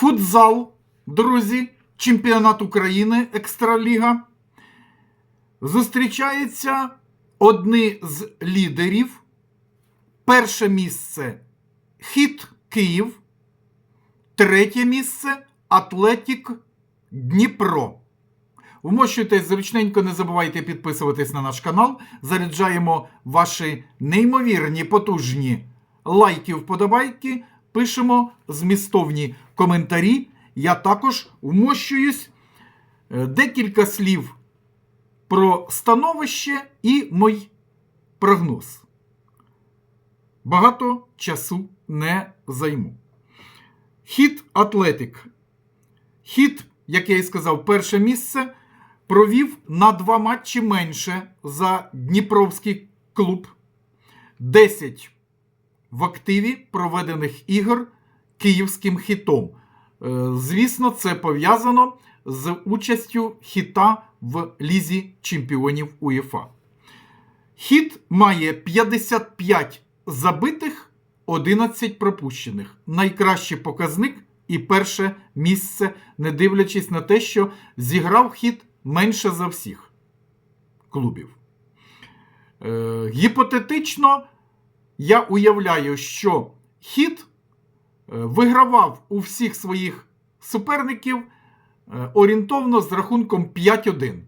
Футзал, друзі, чемпіонат України Екстраліга. Зустрічаються одні з лідерів. Перше місце Хіт Київ. Третє місце Атлетік Дніпро. Вмощуйтесь зручненько, не забувайте підписуватись на наш канал. Заряджаємо ваші неймовірні, потужні лайки, вподобайки. Пишемо змістовні коментарі. Я також вмощуюсь. Е, Декілька слів про становище і мій прогноз. Багато часу не займу. Хіт Атлетик. Хіт, як я і сказав, перше місце провів на два матчі менше за Дніпровський клуб. 10 в активі проведених ігор київським хітом. Е, Звісно, це пов'язано з участю хіта в Лізі чемпіонів УЄФА. Хіт має 55 забитих, 11 пропущених. Найкращий показник і перше місце, не дивлячись на те, що зіграв хіт менше за всіх клубів. Е, гіпотетично, я уявляю, що хіт е, вигравав у всіх своїх суперників е, орієнтовно з рахунком 5-1.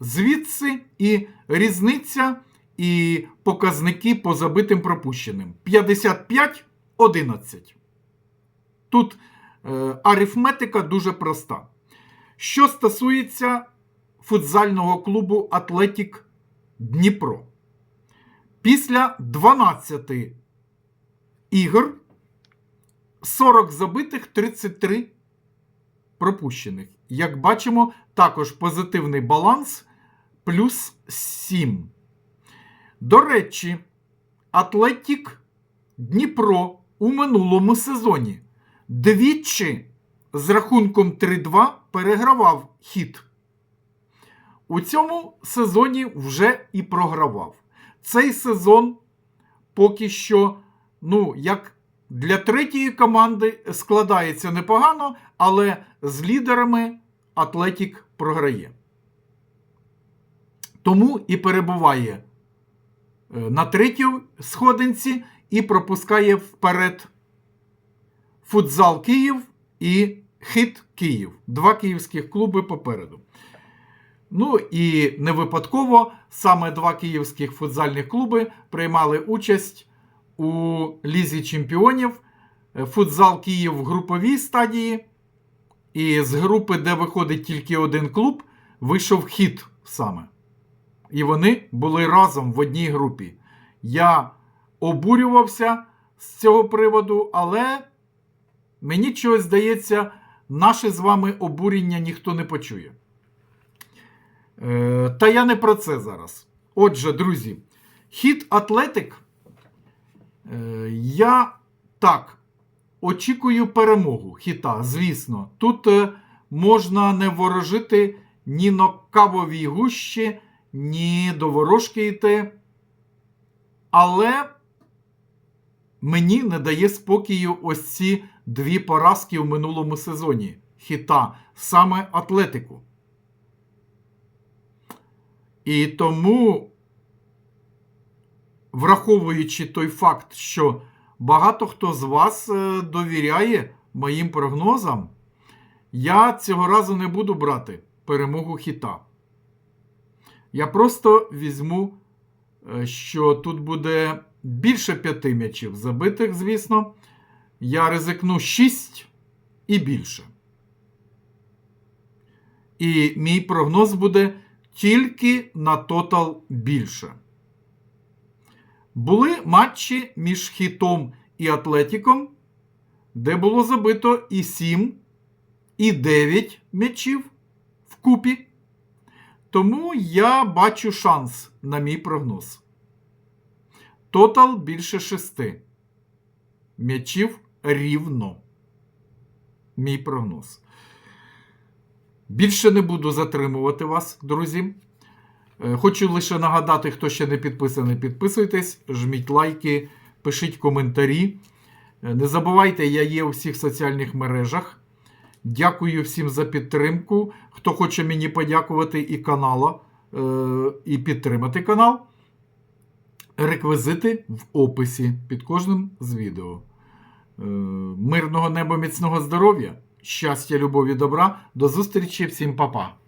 Звідси і різниця, і показники по забитим пропущеним. 55-11. Тут е, арифметика дуже проста. Що стосується футзального клубу Атлетік Дніпро. Після 12 ігор 40 забитих, 33 пропущених. Як бачимо, також позитивний баланс плюс 7. До речі, Атлетік Дніпро у минулому сезоні двічі з рахунком 3-2 перегравав хід. У цьому сезоні вже і програвав. Цей сезон поки що, ну, як для третьої команди складається непогано, але з лідерами Атлетік програє. Тому і перебуває е, на третій сходинці і пропускає вперед Футзал Київ і Хит Київ. Два київських клуби попереду. Ну і не випадково саме два київських футзальних клуби приймали участь у Лізі Чемпіонів. Футзал Київ в груповій стадії. І з групи, де виходить тільки один клуб, вийшов хід саме. І вони були разом в одній групі. Я обурювався з цього приводу, але мені чогось здається, наше з вами обурення ніхто не почує. Е, Та я не про це зараз. Отже, друзі, хід Атлетик. Е, я так очікую перемогу хіта, звісно. Тут е, можна не ворожити ні на кавовій гущі, ні до ворожки йти. Але мені не дає спокою ось ці дві поразки в минулому сезоні хіта, саме Атлетику. І тому, враховуючи той факт, що багато хто з вас е, довіряє моїм прогнозам, я цього разу не буду брати перемогу хіта. Я просто візьму, е, що тут буде більше п'яти м'ячів забитих, звісно. Я ризикну 6 і більше. І мій прогноз буде тільки на тотал більше. Були матчі між хітом і Атлетіком, де було забито і 7, і 9 м'ячів вкупі. Тому я бачу шанс на мій прогноз. Тотал більше 6. М'ячів рівно. Мій прогноз. Більше не буду затримувати вас, друзі. Е, Хочу лише нагадати, хто ще не підписаний, підписуйтесь, жміть лайки, пишіть коментарі. Е, Не забувайте, я є у всіх соціальних мережах. Дякую всім за підтримку. Хто хоче мені подякувати і канала, е, і підтримати канал. Реквізити в описі під кожним з відео. Мирного неба, міцного здоров'я, щастя, любові, добра. До зустрічі, всім па-па.